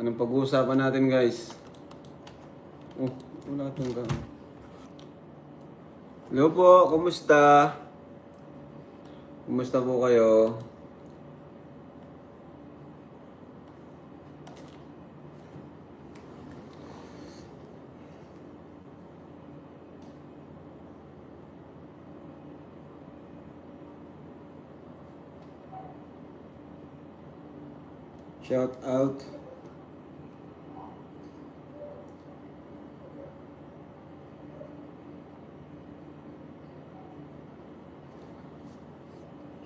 Anong pag-uusapan natin guys? Oh, wala itong gang. Hello po, kumusta? Kumusta po kayo? Shout out.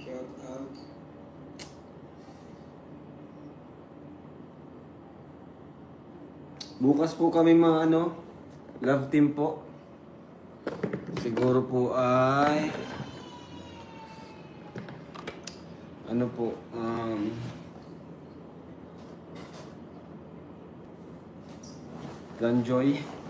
Shout out. Bukas po kami mga ano, love team po. Siguro po ay ano po, um, Ganjoy.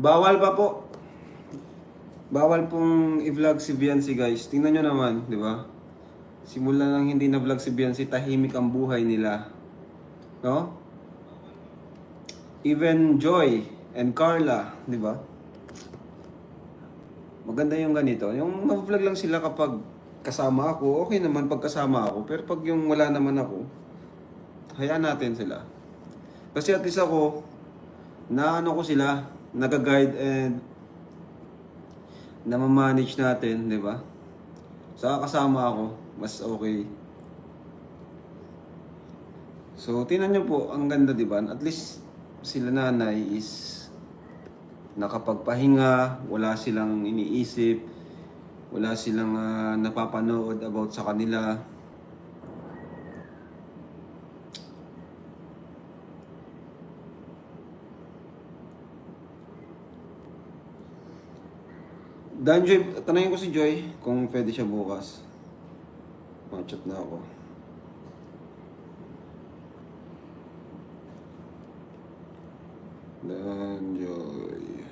Bawal pa po. Bawal pong i-vlog si Biancy guys. Tingnan nyo naman, di ba? Simula lang hindi na vlog si Biancy, tahimik ang buhay nila. No? Even Joy and Carla, di ba? Maganda yung ganito. Yung mag-vlog lang sila kapag kasama ako, okay naman pag kasama ako. Pero pag yung wala naman ako, hayaan natin sila. Kasi at least ako, na ano ko sila, nag-guide and na-manage natin, di ba? Saka kasama ako, mas okay. So, tinan nyo po, ang ganda, di ba? At least sila nanay is nakapagpahinga, wala silang iniisip, wala silang ah, napapanood about sa kanila. Dan Joy, tanongin ko si Joy kung pwede siya bukas. Matchat na ako. Dan Joy.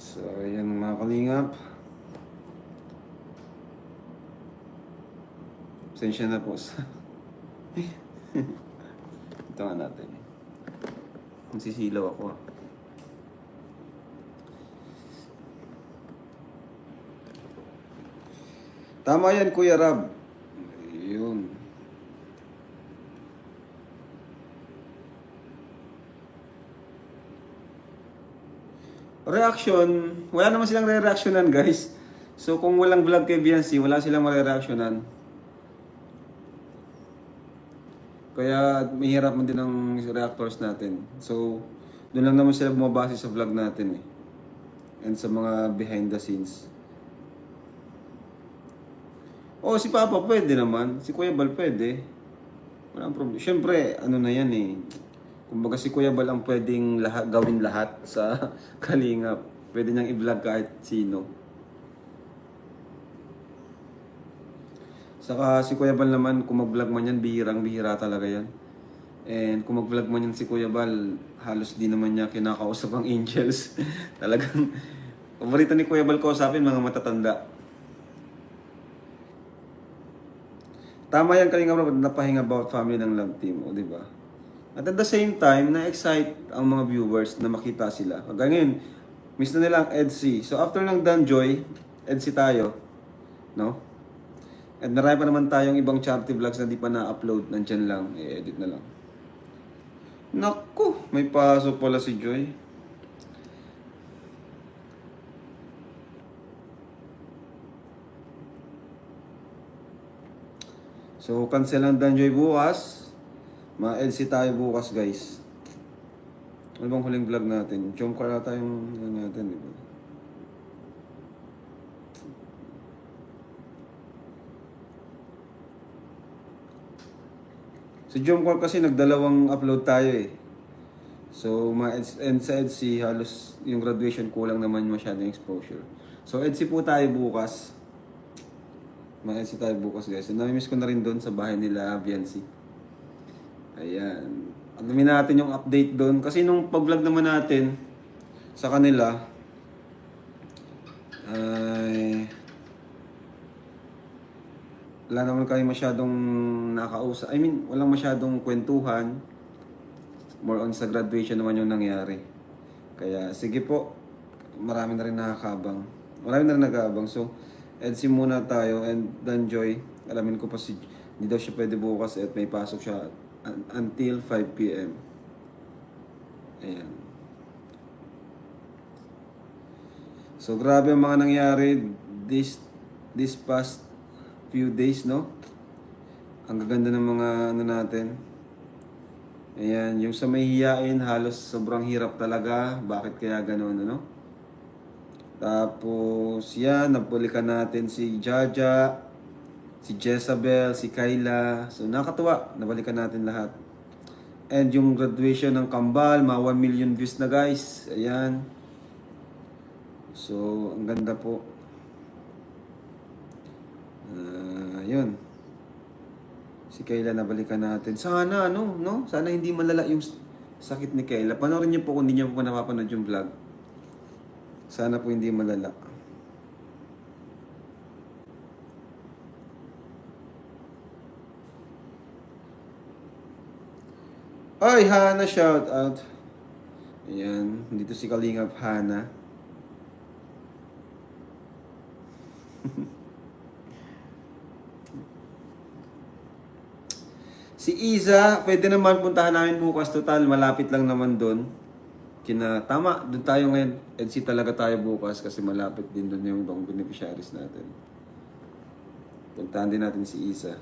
So, ayan mga kalingap. Pasensya na po sa... Ito nga natin. Nasisilaw ako ah. Tama yan, Kuya Rab. Yun. Reaction, wala naman silang re-reactionan guys. So kung walang vlog kay Viancy, wala silang mare-reactionan. Kaya mahirap man din ang reactors natin. So, doon lang naman sila bumabase sa vlog natin eh. And sa mga behind the scenes. Oh, si Papa pwede naman. Si Kuya Bal pwede. Walang problema. Siyempre, ano na yan eh. Kumbaga si Kuya Bal ang pwedeng lahat, gawin lahat sa Kalingap. Pwede niyang i-vlog kahit sino. Saka si Kuya Bal naman, kung mag-vlog man yan, bihirang bihira talaga yan. And kung mag-vlog man yan si Kuya Bal, halos di naman niya kinakausap ang angels. Talagang, paborito ni Kuya Bal kausapin, mga matatanda. Tama yan kalinga bro, napahinga about family ng love team, o di ba? At at the same time, na-excite ang mga viewers na makita sila. Hanggang ngayon, miss na nila ang EDC. So after ng Danjoy, EDC tayo. No? At marami pa naman tayong ibang charity vlogs na di pa na-upload. Nandyan lang, i-edit na lang. Naku, may pasok pala si Joy. So, cancel ang Danjoy bukas. Ma-LC tayo bukas, guys. Ano bang huling vlog natin? Chom ka na tayong ano natin, di ba? Si Jom Call kasi nagdalawang upload tayo eh. So, ma and sa EDC, halos yung graduation kulang naman masyadong exposure. So, EDC po tayo bukas. Mga tayo bukas guys. So, namimiss ko na rin doon sa bahay nila, Viancy. Ayan. Alamin natin yung update doon. Kasi nung pag-vlog naman natin sa kanila, ay wala naman kami masyadong nakausap. I mean, walang masyadong kwentuhan. More on sa graduation naman yung nangyari. Kaya sige po, marami na rin nakakabang. Marami na rin nag-aabang. So, EDC muna tayo and Danjoy, alamin ko pa si hindi daw siya pwede bukas at may pasok siya un- until 5 p.m. Ayan. So grabe ang mga nangyari this this past few days, no? Ang gaganda ng mga ano natin. Ayan, yung sa may hiyain, halos sobrang hirap talaga. Bakit kaya ganun, ano? Tapos, yan, napulikan natin si Jaja, si Jezabel, si Kayla. So, nakatuwa. Nabalikan natin lahat. And yung graduation ng Kambal, mga 1 million views na guys. Ayan. So, ang ganda po. Ah, yun. Si Kayla nabalikan natin. Sana ano, no? Sana hindi malala yung sakit ni Kayla. Panoorin niyo po kung hindi niyo po napapanood yung vlog. Sana po hindi malala. Ay, Hana, shout out. Ayan, dito si Kalingap Hana. Si Iza, pwede naman puntahan namin bukas. Total, malapit lang naman doon. Kina, tama, doon tayo ngayon. EDC talaga tayo bukas kasi malapit din doon yung ibang beneficiaries natin. Puntahan din natin si Isa.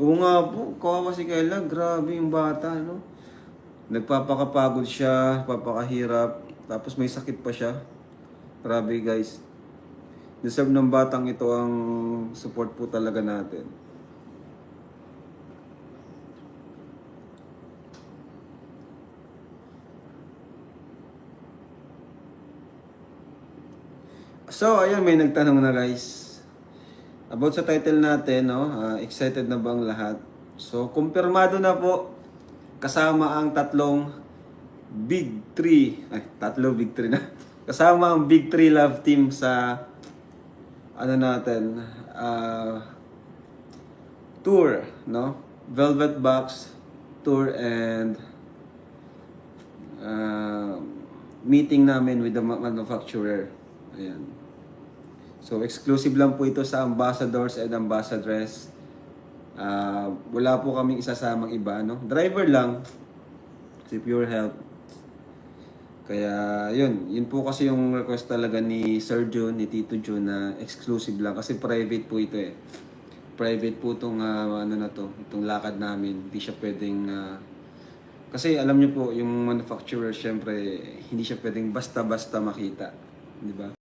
Oo nga po, kawawa si Kayla. Grabe yung bata, no? Nagpapakapagod siya, papakahirap, tapos may sakit pa siya. Grabe guys. Deserve ng batang ito ang support po talaga natin. So, ayun, may nagtanong na guys. About sa title natin, no? Ah, excited na ba ang lahat? So, kumpirmado na po kasama ang tatlong Big 3. Ay, tatlo Big 3 na. Kasama ang Big 3 Love Team sa ano natin, ah, tour, no? Velvet Box tour and ah, meeting namin with the ma- manufacturer. Ayan. So, exclusive lang po ito sa ambassadors and ambassadress. Ah, wala po kaming isasamang iba, no? Driver lang. Si Pure Health. Kaya, yun. Yun po kasi yung request talaga ni Sir Jun, ni Tito Jun na exclusive lang. Kasi private po ito eh. Private po itong, ah, ano na to, itong lakad namin. Hindi siya pwedeng, ah, kasi alam niyo po, yung manufacturer, syempre, hindi siya pwedeng basta-basta makita. Di ba?